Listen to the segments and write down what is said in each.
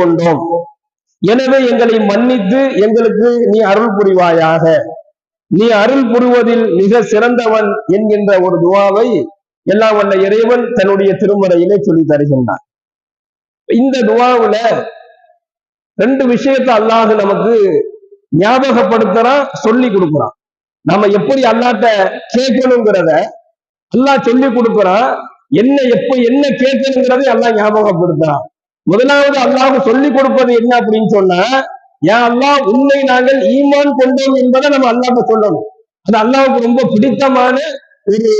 கொண்டோம். எனவே எங்களை மன்னித்து எங்களுக்கு நீ அருள் புரிவாயாக. நீ அருள் புரிவதில் மிக சிறந்தவன் என்கின்ற ஒரு துவாவை எல்லாம் வல்ல இறைவன் தன்னுடைய திருமறையிலே சொல்லி தருகின்றான். இந்த துவாவுல ரெண்டு விஷயத்தை அல்லாது நமக்கு ஞாபகப்படுத்துறான் சொல்லி கொடுக்குறான். நம்ம எப்படி அல்லாட்ட கேட்கணுங்கிறத அல்லாஹ் சொல்லி கொடுக்குறான். என்ன எப்ப என்ன கேட்கணுங்கிறதை எல்லாம் ஞாபகப்படுத்துறான். முதலாவது அல்லாஹ் சொல்லிக் கொடுப்பது என்ன அப்படின்னு சொன்னா ஏன் அல்லாஹ் உண்மை நாங்கள் ஈமான் கொண்டோம் என்பதை நம்ம அல்லாஹ் சொல்லணும். அது அல்லாவுக்கு ரொம்ப பிடித்தமான ஒரு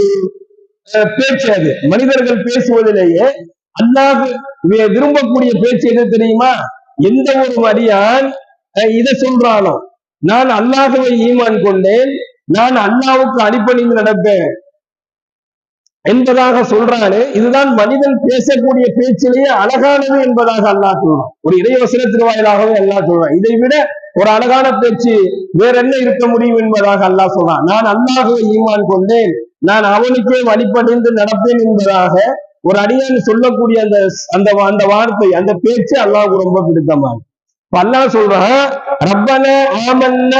அஹ், பேச்சு அது. மனிதர்கள் பேசுவதிலேயே அல்லாஹ் விரும்பக்கூடிய பேச்சு எது தெரியுமா? எந்த ஒரு மரியான் இதை சொல்றானோ நான் அல்லாஹுவை ஈமான் கொண்டேன் நான் அல்லாவுக்கு அடிப்பணிந்து நடப்பேன் என்பதாக சொல்றாரு இதுதான் மனிதன் பேசக்கூடிய பேச்சிலேயே அழகானது என்பதாக அல்லாஹ் சொல்றான். ஒரு இறைவசன திருவாயிலாகவே அல்லாஹ் சொல்றான். இதை விட ஒரு அழகான பேச்சு வேற என்ன இருக்க முடியும் என்பதாக அல்லாஹ் சொல்றான். நான் அல்லாஹுவை ஈமான் கொண்டேன் நான் அவனுக்கே வழிபடிந்து நடப்பேன் என்பதாக ஒரு அடியான் சொல்லக்கூடிய அந்த அந்த அந்த வார்த்தை அந்த பேச்சு அல்லாஹுக்கு ரொம்ப பிடித்தமானது. இப்ப அல்லாஹ் சொல்றான் ரப்பன ஆமன்ன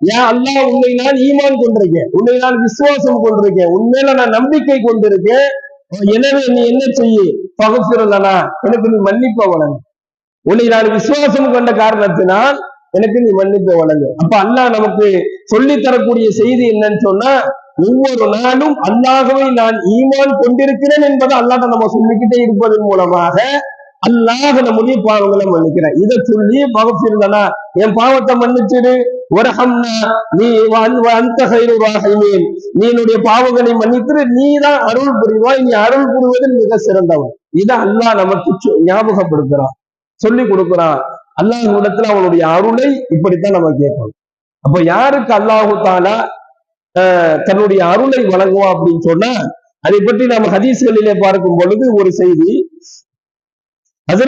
ஏன் அல்லாஹ் உன்னை நான் ஈமான் கொண்டிருக்கேன். உன்னை நான் விசுவாசம் கொண்டிருக்கேன். உண்மையில நான் நம்பிக்கை கொண்டிருக்கேன். எனவே நீ என்ன செய்ய? பகுப்பிரலனா எனக்கு நீ மன்னிப்ப வழங்கு. உன்னை நான் விசுவாசம் கொண்ட காரணத்தினால் எனக்கு நீ மன்னிப்ப வழங்கு. அப்ப அல்லாஹ் நமக்கு சொல்லி தரக்கூடிய செய்தி என்னன்னு சொன்னா ஒவ்வொரு நாளும் அல்லாகவே நான் ஈமான் கொண்டிருக்கிறேன் என்பதை அல்லாஹ் நம்ம சொல்லிக்கிட்டே இருப்பதன் மூலமாக அல்லாஹ் நம்முடைய பாவங்களை மன்னிக்கிறேன். இதை சொல்லி பகப்பிருந்தனா என் பாவத்தை மன்னிச்சிடு. உரகம்னா நீ அந்த கைரு நீ என்னுடைய பாவங்களை மன்னித்து நீ தான் அருள் புரிவாய். நீ அருள் புரிவது மிக சிறந்தவன். இதை அல்லாஹ் நமக்கு ஞாபகப்படுத்துறான். சொல்லி கொடுக்கிறான். அல்லாஹ் இடத்துல அவனுடைய அருளை இப்படித்தான் நம்ம கேட்கணும். அப்ப யாருக்கு அல்லாஹு தாலா அஹ், தன்னுடைய அருளை வழங்குவான் அப்படின்னு சொன்னா அதை பற்றி நாம் ஹதீஸ்களிலே பார்க்கும் பொழுது ஒரு செய்தி Hazret